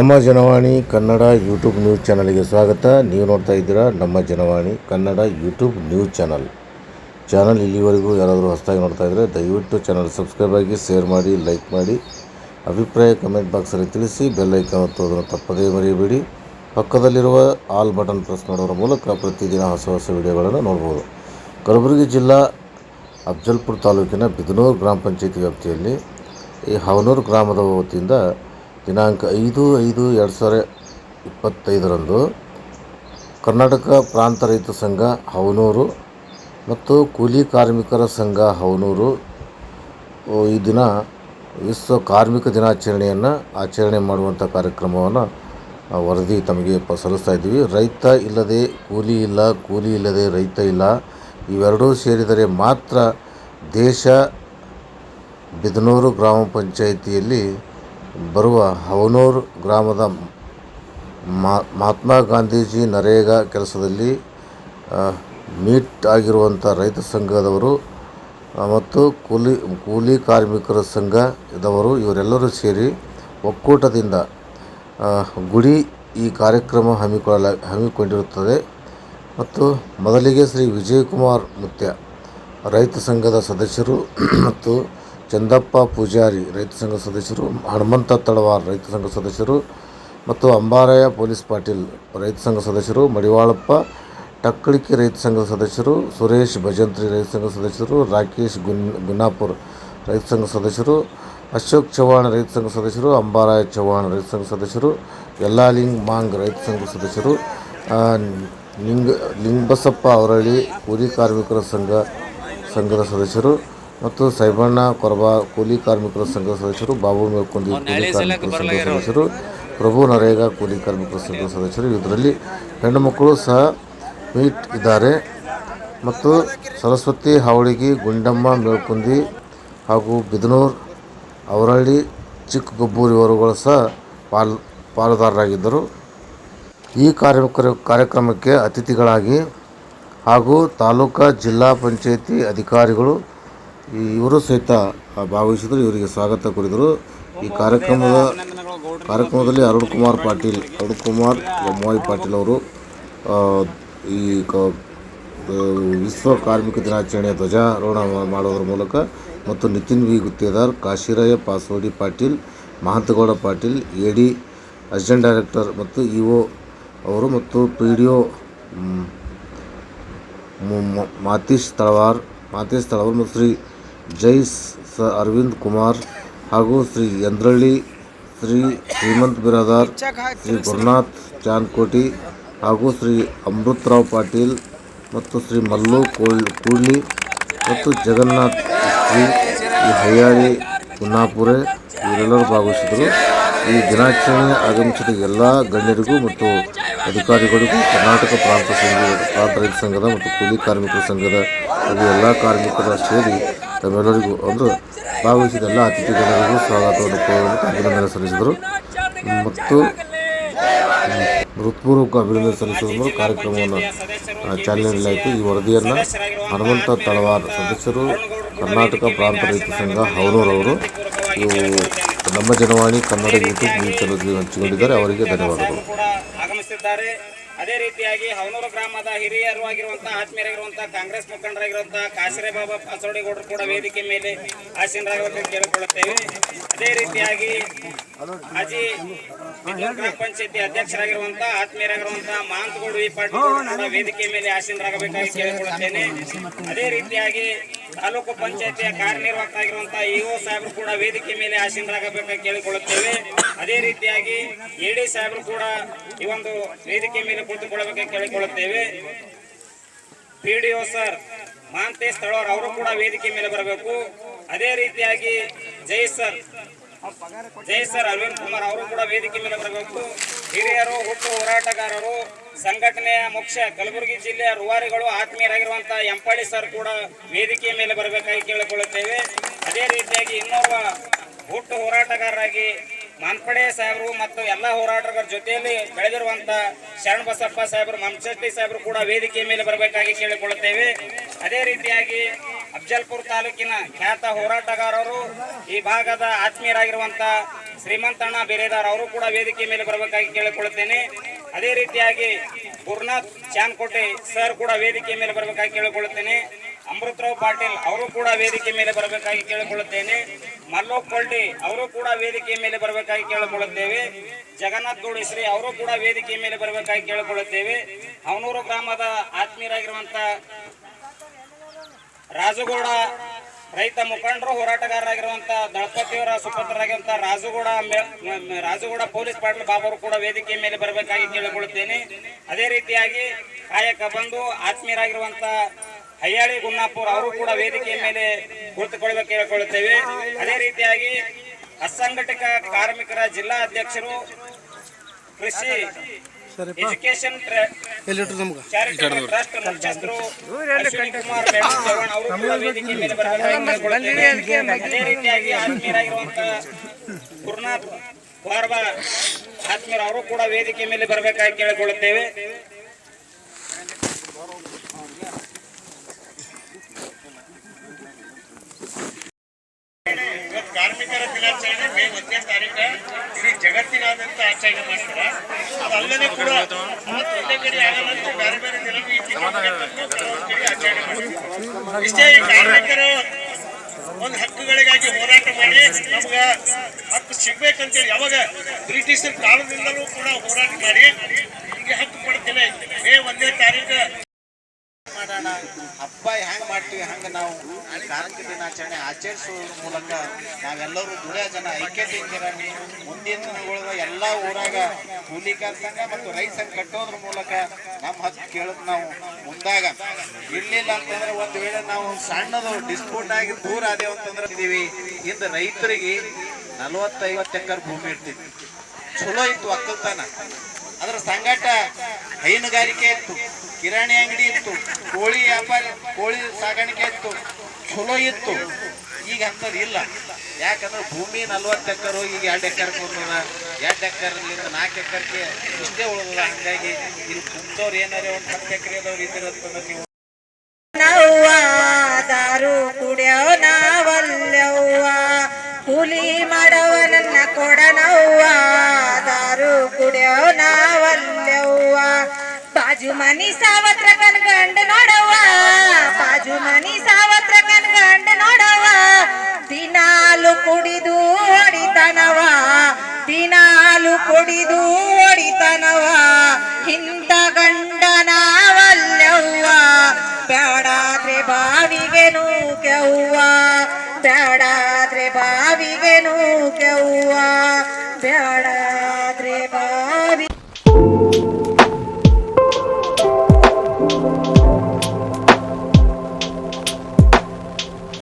ನಮ್ಮ Janavani Kannada YouTube news ಚಾನಲ್ಗೆ ಸ್ವಾಗತ. ನೀವು ನೋಡ್ತಾ ಇದ್ದೀರಾ ನಮ್ಮ Janavani Kannada YouTube news channel. Channel ಇಲ್ಲಿವರೆಗೂ ಯಾರಾದರೂ ಹೊಸದಾಗಿ ನೋಡ್ತಾ ಇದ್ದರೆ ದಯವಿಟ್ಟು ಚಾನಲ್ ಸಬ್ಸ್ಕ್ರೈಬ್ ಆಗಿ, ಶೇರ್ ಮಾಡಿ, ಲೈಕ್ ಮಾಡಿ. ಅಭಿಪ್ರಾಯ ಕಮೆಂಟ್ ಬಾಕ್ಸಲ್ಲಿ ತಿಳಿಸಿ, ಬೆಲ್ ಐಕಾನ್ ಒತ್ತೋದನ್ನು ತಪ್ಪದೇ ಮರೆಯಬೇಡಿ. ಪಕ್ಕದಲ್ಲಿರುವ ಆಲ್ ಬಟನ್ ಪ್ರೆಸ್ ಮಾಡೋದ್ರ ಮೂಲಕ ಪ್ರತಿದಿನ ಹೊಸ ಹೊಸ ವಿಡಿಯೋಗಳನ್ನು ನೋಡ್ಬೋದು. ಕಲಬುರಗಿ ಜಿಲ್ಲಾ ಅಫ್ಜಲ್ಪುರ್ ತಾಲೂಕಿನ ಬಿದನೂರು ಗ್ರಾಮ ಪಂಚಾಯತಿ ವ್ಯಾಪ್ತಿಯಲ್ಲಿ ಈ ಹವನೂರು ಗ್ರಾಮದ ವತಿಯಿಂದ ದಿನಾಂಕ ಐದು ಐದು ಎರಡು ಸಾವಿರ ಇಪ್ಪತ್ತೈದರಂದು ಕರ್ನಾಟಕ ಪ್ರಾಂತ ರೈತ ಸಂಘ ಹವನೂರು ಮತ್ತು ಕೂಲಿ ಕಾರ್ಮಿಕರ ಸಂಘ ಹವನೂರು ಈ ದಿನ ವಿಶ್ವ ಕಾರ್ಮಿಕ ದಿನಾಚರಣೆಯನ್ನು ಆಚರಣೆ ಮಾಡುವಂಥ ಕಾರ್ಯಕ್ರಮವನ್ನು ವರದಿ ತಮಗೆ ಸಲ್ಲಿಸ್ತಾ ಇದ್ದೀವಿ. ರೈತ ಇಲ್ಲದೆ ಕೂಲಿ ಇಲ್ಲ, ಕೂಲಿ ಇಲ್ಲದೆ ರೈತ ಇಲ್ಲ, ಇವೆರಡೂ ಸೇರಿದರೆ ಮಾತ್ರ ದೇಶ ಬಿದನೂರು ಗ್ರಾಮ ಪಂಚಾಯಿತಿಯಲ್ಲಿ ಬರುವ ಹವನೂರು ಗ್ರಾಮದ ಮಹಾತ್ಮ ಗಾಂಧೀಜಿ ನರೇಗಾ ಕೆಲಸದಲ್ಲಿ ಮೀಟ್ ಆಗಿರುವಂಥ ರೈತ ಸಂಘದವರು ಮತ್ತು ಕೂಲಿ ಕೂಲಿ ಕಾರ್ಮಿಕರ ಸಂಘದವರು ಇವರೆಲ್ಲರೂ ಸೇರಿ ಒಕ್ಕೂಟದಿಂದ ಗುಡಿ ಈ ಕಾರ್ಯಕ್ರಮ ಹಮ್ಮಿಕೊಳ್ಳ ಹಮ್ಮಿಕೊಂಡಿರುತ್ತದೆ. ಮತ್ತು ಮೊದಲಿಗೆ ಶ್ರೀ ವಿಜಯಕುಮಾರ್ ಮುತ್ಯ, ರೈತ ಸಂಘದ ಸದಸ್ಯರು, ಮತ್ತು ಚಂದಪ್ಪ ಪೂಜಾರಿ ರೈತ ಸಂಘ ಸದಸ್ಯರು, ಹನುಮಂತ ತಳವಾರ್ ರೈತ ಸಂಘ ಸದಸ್ಯರು ಮತ್ತು ಅಂಬಾರಯ್ಯ ಪೊಲೀಸ್ ಪಾಟೀಲ್ ರೈತ ಸಂಘ ಸದಸ್ಯರು, ಮಡಿವಾಳಪ್ಪ ಟಕ್ಕಳಿಕೆ ರೈತ ಸಂಘದ ಸದಸ್ಯರು, ಸುರೇಶ್ ಭಜಂತ್ರಿ ರೈತ ಸಂಘ ಸದಸ್ಯರು, ರಾಕೇಶ್ ಗುನ್, ಗುನ್ನಾಪುರ್ ರೈತ ಸಂಘ ಸದಸ್ಯರು, ಅಶೋಕ್ ಚವ್ಹಾಣ್ ರೈತ ಸಂಘ ಸದಸ್ಯರು ಅಂಬಾರಾಯ ಚವ್ಹಾಣ್ ರೈತ ಸಂಘ ಸದಸ್ಯರು, ಯಲ್ಲಾಲಿಂಗ್ ಮಾಂಗ್ ರೈತ ಸಂಘ ಸದಸ್ಯರು ಲಿಂಗ ಲಿಂಗಬಸಪ್ಪ ಅವರಳ್ಳಿ, ಕೂಲಿ ಕಾರ್ಮಿಕರ ಸಂಘ, ಸಂಘದ ಸದಸ್ಯರು ಮತ್ತು ಸೈಬಣ್ಣ ಕೊರಬಾ ಕೂಲಿ ಕಾರ್ಮಿಕರ ಸಂಘದ ಸದಸ್ಯರು ಬಾಬು ಮೇಲ್ಕೊಂಡಿ ಕೂಲಿ ಕಾರ್ಮಿಕರ ಸಂಘದ ಸದಸ್ಯರು ಪ್ರಭು ನರೇಗಾ ಕೂಲಿ ಕಾರ್ಮಿಕರ ಸಂಘದ ಸದಸ್ಯರು ಇದರಲ್ಲಿ ಹೆಣ್ಣು ಮಕ್ಕಳು ಸಹ ಮೀಟ್ ಇದ್ದಾರೆ. ಮತ್ತು ಸರಸ್ವತಿ ಹಾವಳಿಗಿ ಗುಂಡಮ್ಮ ಮೇಲ್ಕುಂದಿ ಹಾಗೂ ಬಿದನೂರ್ ಅವರಳ್ಳಿ ಚಿಕ್ಕಗೊಬ್ಬೂರು ಇವರುಗಳು ಸಹ ಪಾಲ್ ಪಾಲುದಾರರಾಗಿದ್ದರು. ಈ ಕಾರ್ಯಕ್ರ ಕಾರ್ಯಕ್ರಮಕ್ಕೆ ಅತಿಥಿಗಳಾಗಿ ಹಾಗೂ ತಾಲೂಕಾ ಜಿಲ್ಲಾ ಪಂಚಾಯಿತಿ ಅಧಿಕಾರಿಗಳು ಇವರು ಸಹಿತ ಭಾಗವಹಿಸಿದ್ರು, ಇವರಿಗೆ ಸ್ವಾಗತ ಕೋರಿದರು. ಈ ಕಾರ್ಯಕ್ರಮದ ಕಾರ್ಯಕ್ರಮದಲ್ಲಿ ಅರುಣ್ ಕುಮಾರ್ ಪಾಟೀಲ್, ಅರುಣ್ ಕುಮಾರ್ ಮೋಹಿ ಪಾಟೀಲ್ ಅವರು ಈ ವಿಶ್ವ ಕಾರ್ಮಿಕ ದಿನಾಚರಣೆಯ ಧ್ವಜಾರೋಹಣ ಮಾಡುವುದರ ಮೂಲಕ ಮತ್ತು Nitin V. Guttedar, Kashiraya Pasodi Patil, Mahantagouda Patil A D assistant director ಮತ್ತು ಇ ಒ ಅವರು ಮತ್ತು P D O Matish Talawar Matish Talawar ಮತ್ತು ಶ್ರೀ ಜೈ ಸ. ಅರವಿಂದ್ ಕುಮಾರ್ ಹಾಗೂ ಶ್ರೀ ಯಂದ್ರಳ್ಳಿ, ಶ್ರೀ ಶ್ರೀಮಂತ್ ಬಿರಾದಾರ್, ಶ್ರೀ ಗುರುನಾಥ್ ಚಾನ್ಕೋಟಿ ಹಾಗೂ ಶ್ರೀ ಅಮೃತರಾವ್ ಪಾಟೀಲ್ ಮತ್ತು ಶ್ರೀ ಮಲ್ಲು ಕೋಳ್, ಕೂಡ್ಲಿ ಮತ್ತು ಜಗನ್ನಾಥ್ ಶ್ರೀ ಈ ಹಯ್ಯಾಳಿ ಕುನ್ನಾಪುರೆ ಇವರೆಲ್ಲರೂ ಭಾಗವಹಿಸಿದರು. ಈ ದಿನಾಚರಣೆ ಆಗಮಿಸಿದ ಎಲ್ಲ ಗಣ್ಯರಿಗೂ ಮತ್ತು ಅಧಿಕಾರಿಗಳಿಗೂ ಕರ್ನಾಟಕ ಪ್ರಾಂತ ಸಂಘ ಪ್ರಾಂತ ರೈತ ಸಂಘದ ಮತ್ತು ಕೂಲಿ ಕಾರ್ಮಿಕರ ಸಂಘದ ಹಾಗೂ ಎಲ್ಲ ಕಾರ್ಮಿಕರ ಸೇರಿ ತಮ್ಮೆಲ್ಲರಿಗೂ ಅಂದರೆ ಭಾಗವಹಿಸಿದ ಎಲ್ಲ ಜನರಿಗೂ ಸ್ವಾಗತವನ್ನು ಕೋರಲು ಅಭಿನಂದನೆ ಸಲ್ಲಿಸಿದರು. ಮತ್ತು ಹೃತ್ಪೂರ್ವಕ ಅಭಿನಂದನೆ ಸಲ್ಲಿಸುವ ಮೂಲಕ ಕಾರ್ಯಕ್ರಮವನ್ನು ಚಾಲನೆ ನೀಡಲಾಯಿತು. ಈ ವರದಿಯನ್ನು ಹನುಮಂತ ತಳವಾರ ಸದಸ್ಯರು ಕರ್ನಾಟಕ ಪ್ರಾಂತ ರೈತ ಸಂಘ ಹವನೂರವರು, ಇವು ನಮ್ಮ Janavani Kannada YouTube news channel ಹಂಚಿಕೊಂಡಿದ್ದಾರೆ. ಅವರಿಗೆ ಧನ್ಯವಾದಗಳು. ಆಗಮಿಸಿದ್ದಾರೆ ಅದೇ ರೀತಿಯಾಗಿ ಹವನೂರು ಗ್ರಾಮದ ಹಿರಿಯರು ಆಗಿರುವಂತಹ, ಆತ್ಮೀಯರಾಗಿರುವಂತಹ, ಕಾಂಗ್ರೆಸ್ ಮುಖಂಡರಾಗಿರುವಂತಹ ಕಾಸರೆ ಬಾಬಾ ಪಾಸೋಡಿಗೌಡರು ಕೂಡ ವೇದಿಕೆ ಮೇಲೆ ಆಸೀನರಾಗಬೇಕೆಂದು ಕೇಳಿಕೊಳ್ಳುತ್ತೇವೆ. ಅದೇ ರೀತಿಯಾಗಿ ಬಿದ್ದೂರು ಗ್ರಾಮ ಪಂಚಾಯತಿ ಅಧ್ಯಕ್ಷರಾಗಿರುವಂತಹ, ಆತ್ಮೀಯರಾಗಿರುವಂತಹ ಮಹಾಂತಗೌಡ ವಿ ಪಾಟೀಲ್ ಕೂಡ ವೇದಿಕೆ ಮೇಲೆ ಆಸೀನರಾಗಬೇಕಾಗಿ ಕೇಳಿಕೊಳ್ಳುತ್ತೇನೆ. ಅದೇ ರೀತಿಯಾಗಿ ತಾಲೂಕು ಪಂಚಾಯತಿಯ ಕಾರ್ಯನಿರ್ವಾಹಕರಾಗಿರುವಂತಹ ಇಒ ಸಾಹೇಬರು ಕೂಡ ವೇದಿಕೆ ಮೇಲೆ ಆಸೀನರಾಗಬೇಕಾಗಿ ಕೇಳಿಕೊಳ್ಳುತ್ತೇವೆ. ಅದೇ ರೀತಿಯಾಗಿ ಎಡಿ ಸಾಹೇಬರು ಕೂಡ ಈ ಒಂದು ವೇದಿಕೆ ಮೇಲೆ ಕುಳಿತುಕೊಳ್ಳಬೇಕಾಗಿ ಕೇಳಿಕೊಳ್ಳುತ್ತೇವೆ. P D O sir Mantesh Talawar ಅವರು ಕೂಡ ವೇದಿಕೆ ಮೇಲೆ ಬರಬೇಕು. ಅದೇ ರೀತಿಯಾಗಿ ಜೈ ಸರ್ ಜೈ ಸರ್ ಅರವಿಂದ್ ಕುಮಾರ್ ಅವರು ಕೂಡ ವೇದಿಕೆ ಮೇಲೆ ಬರಬೇಕು. ಹಿರಿಯರು, ಹುಟ್ಟು ಹೋರಾಟಗಾರರು, ಸಂಘಟನೆಯ ಮುಖ್ಯ ಕಲಬುರಗಿ ಜಿಲ್ಲೆಯ ರೂವಾರಿಗಳು ಆತ್ಮೀಯರಾಗಿರುವಂತಹ ಎಂಪಾಡಿ ಸರ್ ಕೂಡ ವೇದಿಕೆಯ ಮೇಲೆ ಬರಬೇಕಾಗಿ ಕೇಳಿಕೊಳ್ಳುತ್ತೇವೆ. ಅದೇ ರೀತಿಯಾಗಿ ಇನ್ನೋರ್ವ ಹುಟ್ಟು ಹೋರಾಟಗಾರರಾಗಿ ಮಾನ್ಪಡೆ ಸಾಹೇಬರು ಮತ್ತು ಎಲ್ಲ ಹೋರಾಟಗಾರ ಜೊತೆಯಲ್ಲಿ ಬೆಳೆದಿರುವಂತ ಶರಣ ಬಸಪ್ಪ ಸಾಹೇಬರು ಮಂಚಟ್ಟಿ ಸಾಹೇಬರು ಕೂಡ ವೇದಿಕೆಯ ಮೇಲೆ ಬರಬೇಕಾಗಿ ಕೇಳಿಕೊಳ್ಳುತ್ತೇವೆ. ಅದೇ ರೀತಿಯಾಗಿ ಅಫ್ಜಲ್ಪುರ್ ತಾಲೂಕಿನ ಖ್ಯಾತ ಹೋರಾಟಗಾರರು, ಈ ಭಾಗದ ಆತ್ಮೀಯರಾಗಿರುವಂತ ಶ್ರೀಮಂತಣ್ಣ ಬೇರೆದಾರ್ ಅವರು ಕೂಡ ವೇದಿಕೆ ಮೇಲೆ ಬರಬೇಕಾಗಿ ಕೇಳಿಕೊಳ್ಳುತ್ತೇನೆ. ಅದೇ ರೀತಿಯಾಗಿ ಗುರುನಾಥ್ ಚಾನ್ಕೋಟೆ ಸರ್ ಕೂಡ ವೇದಿಕೆ ಮೇಲೆ ಬರಬೇಕಾಗಿ ಕೇಳಿಕೊಳ್ಳುತ್ತೇನೆ. ಅಮೃತರಾವ್ ಪಾಟೀಲ್ ಅವರು ಕೂಡ ವೇದಿಕೆ ಮೇಲೆ ಬರಬೇಕಾಗಿ ಕೇಳಿಕೊಳ್ಳುತ್ತೇನೆ. ಮಲ್ಲೋಕ್ ಕೊಳ್ಳಿ ಅವರು ಕೂಡ ವೇದಿಕೆಯ ಮೇಲೆ ಬರಬೇಕಾಗಿ ಕೇಳಿಕೊಳ್ಳುತ್ತೇವೆ. ಜಗನ್ನಾಥ್ ಗೌಡ ಶ್ರೀ ಅವರು ಕೂಡ ವೇದಿಕೆ ಮೇಲೆ ಬರಬೇಕಾಗಿ ಕೇಳಿಕೊಳ್ಳುತ್ತೇವೆ. ಅವನೂರು ಗ್ರಾಮದ ಆತ್ಮೀಯರಾಗಿರುವಂತ ರಾಜುಗೌಡ, ರೈತ ಮುಖಂಡರು, ಹೋರಾಟಗಾರರಾಗಿರುವಂತ ದಳಪತಿಯವರ ಸುಪುತ್ರರಾಗಿರುವಂತ ರಾಜುಗೌಡ ರಾಜುಗೌಡ ಪೊಲೀಸ್ ಪಾಟೀಲ್ ಬಾಬರು ಕೂಡ ವೇದಿಕೆಯ ಮೇಲೆ ಬರಬೇಕಾಗಿ ಕೇಳಿಕೊಳ್ಳುತ್ತೇನೆ. ಅದೇ ರೀತಿಯಾಗಿ ಕಾಯಕ ಬಂದು ಆತ್ಮೀಯರಾಗಿರುವಂತ ಹಯ್ಯಾಳಿ ಗುನ್ನಾಪುರ್, ಅವರು ಕೂಡ ವೇದಿಕೆಯ ಮೇಲೆ ಕುಳಿತುಕೊಳ್ಳಬೇಕು ಕೇಳಿಕೊಳ್ಳುತ್ತೇವೆ ಅದೇ ರೀತಿಯಾಗಿ ಅಸಂಘಟಿತ ಕಾರ್ಮಿಕರ ಜಿಲ್ಲಾ ಅಧ್ಯಕ್ಷರು ಕೃಷಿ ಎಜುಕೇಶನ್ ಚಾರಿಟಬಲ್ ಟ್ರಸ್ಟ್ ಮುಖ್ಯಸ್ಥರು ಕುಮಾರ್ ಮೇಡಮ್ ಚವ್ಹಾಣ್ ಅವರು ಕೂಡ ವೇದಿಕೆ ಮೇಲೆ ಬರಬೇಕಾಗಿ ಅದೇ ರೀತಿಯಾಗಿ ಗುರುನಾಥ್ ಆತ್ಮೀಯರು ಅವರು ಕೂಡ ವೇದಿಕೆ ಮೇಲೆ ಬರಬೇಕಾಗಿ ಕೇಳಿಕೊಳ್ಳುತ್ತೇವೆ. ಇಡೀ ಆಚರಣೆ ಮಾಡ್ತಾರೆ. ಅದಲ್ಲದೆ ಕೂಡ ಒಂದೇ ಕಡೆ ಆಗಲ್ಲ ಅಂತ ಬೇರೆ ಬೇರೆ ದಿನ ಈ ಕಡೆ ಆಚರಣೆ ಮಾಡ್ತಾರೆ. ಇಷ್ಟೇ ಈ ಕಾರ್ಮಿಕರು ಒಂದು ಹಕ್ಕುಗಳಿಗಾಗಿ ಹೋರಾಟ ಮಾಡಿ ನಮ್ಗ ಹಕ್ಕು ಸಿಗ್ಬೇಕಂತೇಳಿ ಯಾವಾಗ ಬ್ರಿಟಿಷರ ಕಾಲದಿಂದಲೂ ಕೂಡ ಹೋರಾಟ ಮಾಡಿ ಹೀಗೆ ಹಕ್ಕು ಪಡ್ತಿಲ್ಲ ಮೇ ಒಂದೇ ತಾರೀಕು ಮಾಡೋಣ ಹಬ್ಬ ಹೆಂಗೆ ಮಾಡ್ತೀವಿ, ಹಂಗ ನಾವು ಕಾರ್ಮಿಕ ದಿನಾಚರಣೆ ಆಚರಿಸುವ ಮೂಲಕ ನಾವೆಲ್ಲರೂ ದುಡಿಯೋ ಜನ ಐಕ್ಯತೆಯಿಂದ ಮುಂದಿನ ದಿನಗಳ ಎಲ್ಲ ಊರಾಗ ಕೂಲಿ ಸಂಘ ಮತ್ತು ರೈತ ಸಂಘ ಕಟ್ಟೋದ್ರ ಮೂಲಕ ನಮ್ಮ ಹತ್ತು ಕೇಳೋದು ನಾವು ಮುಂದಾಗ. ಇರ್ಲಿಲ್ಲ ಅಂತಂದ್ರೆ ಒಂದು ವೇಳೆ ನಾವು ಸಣ್ಣದು ಡಿಸ್ಪ್ಯೂಟ್ ಆಗಿ ದೂರ ಆದೇವು ಅಂತಂದ್ರೆ ಇದೀವಿ ಇಂದ ರೈತರಿಗೆ ನಲವತ್ತೈವತ್ತು ಎಕರೆ ಭೂಮಿ ಇರ್ತಿತ್ತು ಚಲೋ ಇತ್ತು ಒಕ್ಕಲ್ತನ ಅದ್ರ ಸಂಗಟ ಹೈನುಗಾರಿಕೆ ಇತ್ತು. ಕಿರಾಣಿ ಅಂಗಡಿ ಇತ್ತು, ಕೋಳಿ ವ್ಯಾಪಾರ, ಕೋಳಿ ಸಾಗಾಣಿಕೆ ಇತ್ತು, ಚಲೋ ಇತ್ತು. ಈಗ ಅಂಥದ್ದು ಇಲ್ಲ. ಯಾಕಂದ್ರೆ ಭೂಮಿ ನಲ್ವತ್ತು ಎಕರು, ಈಗ ಎರಡು ಎಕರೆ ಕೊಡ್ತದ ಎರಡು ಎಕರ್ಲಿಂದ ನಾಲ್ಕು ಎಕರ್ಗೆ ಇಷ್ಟೇ ಉಳಿದದ ಹಂಗಾಗಿ ಇಲ್ಲಿ ಕುಂತವ್ರು ಏನಾರ ಒಂದು ಹತ್ತು ಎಕರೆದವ್ರು ಇದ್ದಿರತ್ತಂದ್ರೆ ನೀವು ಮನಿ ಸಾವತ್ರ ಕನ್ಗಂಡ ನೋಡವ್ವ. ಬಾಜು ಮನಿ ಸಾವತ್ರ ಕನ್ಗಂಡ ನೋಡವ್ವ. ದಿನಾಲು ಕುಡಿದು ಹೊಡಿತನವ ದಿನಾಲು ಕುಡಿದು ಹೊಡಿತನವ ಇಂಥ ಗಂಡನ ನಾವಲ್ಯವ್ವ ಬ್ಯಾಡಾದ್ರೆ ಬಾವಿಗೆ ನೂಕೆವ್ವ ಬ್ಯಾಡಾದ್ರೆ ಬಾವಿಗೆ ನೂಕೆವ್ವ ಬ್ಯಾಡ